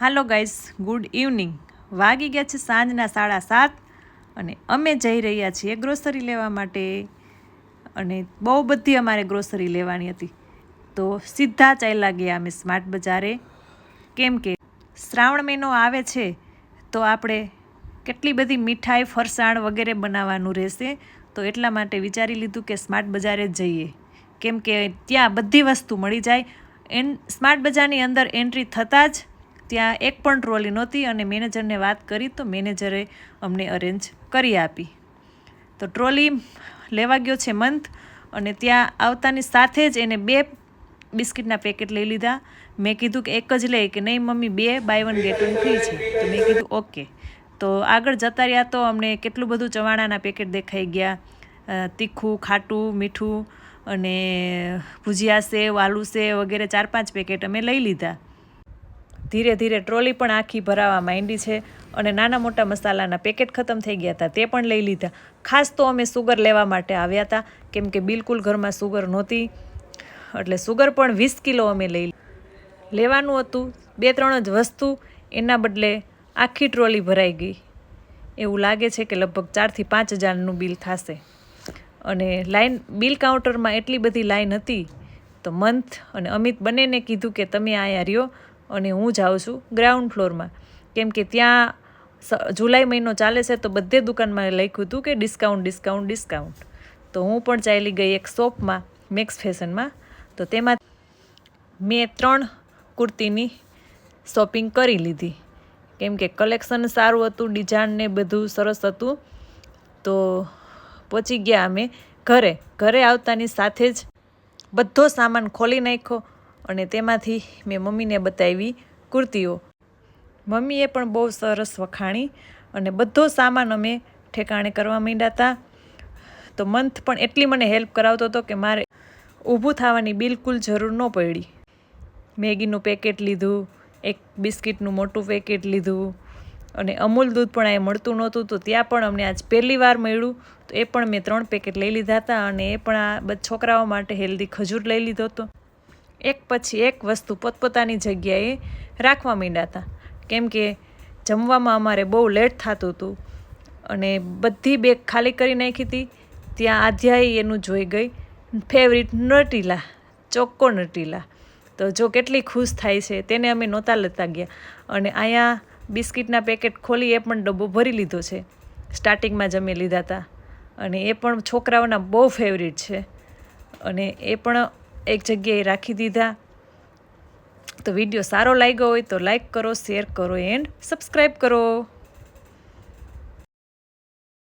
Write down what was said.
હાલો guys, good evening. વાગી ગયા છે સાંજના સાડા સાત અને અમે જઈ રહ્યા છીએ ગ્રોસરી લેવા માટે. અને બહુ બધી અમારે ગ્રોસરી લેવાની હતી. તો સીધા ચાલ્યા ગયા અમે સ્માર્ટ બજારે. કેમ કે શ્રાવણ મહિનો આવે છે, તો આપણે કેટલી બધી મીઠાઈ, ફરસાણ વગેરે બનાવવાનું રહેશે. તો એટલા માટે વિચારી લીધું કે સ્માર્ટ બજારે જ જઈએ. કેમ કે ત્યાં બધી વસ્તુ મળી જાય. એન, સ્માર્ટ બજારની અંદર એન્ટ્રી થતાં જ ત્યાં એક પણ ટ્રોલી નહોતી અને મેનેજરને વાત કરી તો મેનેજરે અમને અરેન્જ કરી આપી. તો ટ્રોલી લેવા ગયો છે મંથ અને ત્યાં આવતાની સાથે જ એને બે બિસ્કિટના પેકેટ લઈ લીધા. મેં કીધું કે એક જ લે કે નહીં મમ્મી, બે buy one get one free છે. તો મેં કીધું, ઓકે. તો આગળ જતા રહ્યા તો અમને કેટલું બધું ચવાણાના પેકેટ દેખાઈ ગયા. તીખું, ખાટું, મીઠું અને ભુજિયા સેવ, આલુ સેવ વગેરે ચાર પાંચ પેકેટ અમે લઈ લીધા. ધીરે ધીરે ટ્રોલી પણ આખી ભરાવા માંડી છે અને નાના મોટા મસાલાના પેકેટ ખતમ થઈ ગયા હતા. તે પણ લઈ લીધા. ખાસ તો અમે સુગર લેવા માટે આવ્યા હતા, કેમ કે બિલકુલ ઘરમાં સુગર નહોતી, એટલે સુગર પણ વીસ કિલો અમે લઈ લેવાનું હતું, બે ત્રણ જ વસ્તુ, એના બદલે આખી ટ્રોલી ભરાઈ ગઈ. એવું લાગે છે કે લગભગ ચારથી પાંચ હજારનું બિલ થશે. અને લાઈન, બિલ કાઉન્ટરમાં એટલી બધી લાઈન હતી, તો મંથ અને અમિત બંનેને કીધું કે તમે અહીંયા રહ્યો અને હું જાઉં છું ગ્રાઉન્ડ ફ્લોરમાં કેમ કે ત્યાં જુલાઈ મહિનો ચાલે છે તો બધે દુકાનમાં લખ્યું હતું કે ડિસ્કાઉન્ટ ડિસ્કાઉન્ટ ડિસ્કાઉન્ટ તો હું પણ ચાલી ગઈ એક શોપમાં મેક્સ ફેશનમાં તો તેમાં મેં ત્રણ કુર્તીની શોપિંગ કરી લીધી. કેમ કે કલેક્શન સારું હતું ડિઝાઇન ને બધું સરસ હતું. તો પહોંચી ગયા અમે ઘરે. ઘરે આવતાની સાથે જ બધો સામાન ખોલી નાખ્યો. અને તેમાંથી મેં મમ્મીને બતાવી કુર્તીઓ. મમ્મીએ પણ બહુ સરસ વખાણી અને બધો સામાન અમે ઠેકાણે કરવા માંડ્યા હતા તો મંથ પણ એટલી મને હેલ્પ કરાવતો હતો કે મારે ઊભું થવાની બિલકુલ જરૂર ન પડી. મેગીનું પેકેટ લીધું, એક બિસ્કિટનું મોટું પેકેટ લીધું અને અમૂલ દૂધ પણ અહીં મળતું નહોતું તો ત્યાં પણ અમને આજ પહેલી વાર મળ્યું. તો એ પણ મેં ત્રણ પેકેટ લઈ લીધા હતા અને એ પણ આ છોકરાઓ માટે હેલ્ધી ખજૂર લઈ લીધો હતો. એક પછી એક વસ્તુ પોતપોતાની જગ્યાએ રાખવા માંડ્યા હતા. કેમ કે જમવામાં અમારે બહુ લેટ થતું હતું અને બધી બેગ ખાલી કરી નાખી હતી. ત્યાં આધ્યાય એનું જોઈ ગઈ. Favourite Nutella, choco Nutella. તો જો કેટલી ખુશ થાય છે, તેને અમે નહોતા લેતા ગયા. અને અહીંયા બિસ્કિટના પેકેટ ખોલી એ પણ ડબ્બો ભરી લીધો છે. સ્ટાર્ટિંગમાં જ અમે લીધા હતા. અને એ પણ છોકરાઓના બહુ ફેવરિટ છે. અને એ પણ એક જગ્યાએ રાખી દીધા. તો વીડિયો સારો લાગ્યો હોય તો લાઈક કરો, શેર કરો, એન્ડ સબસ્ક્રાઈબ કરો.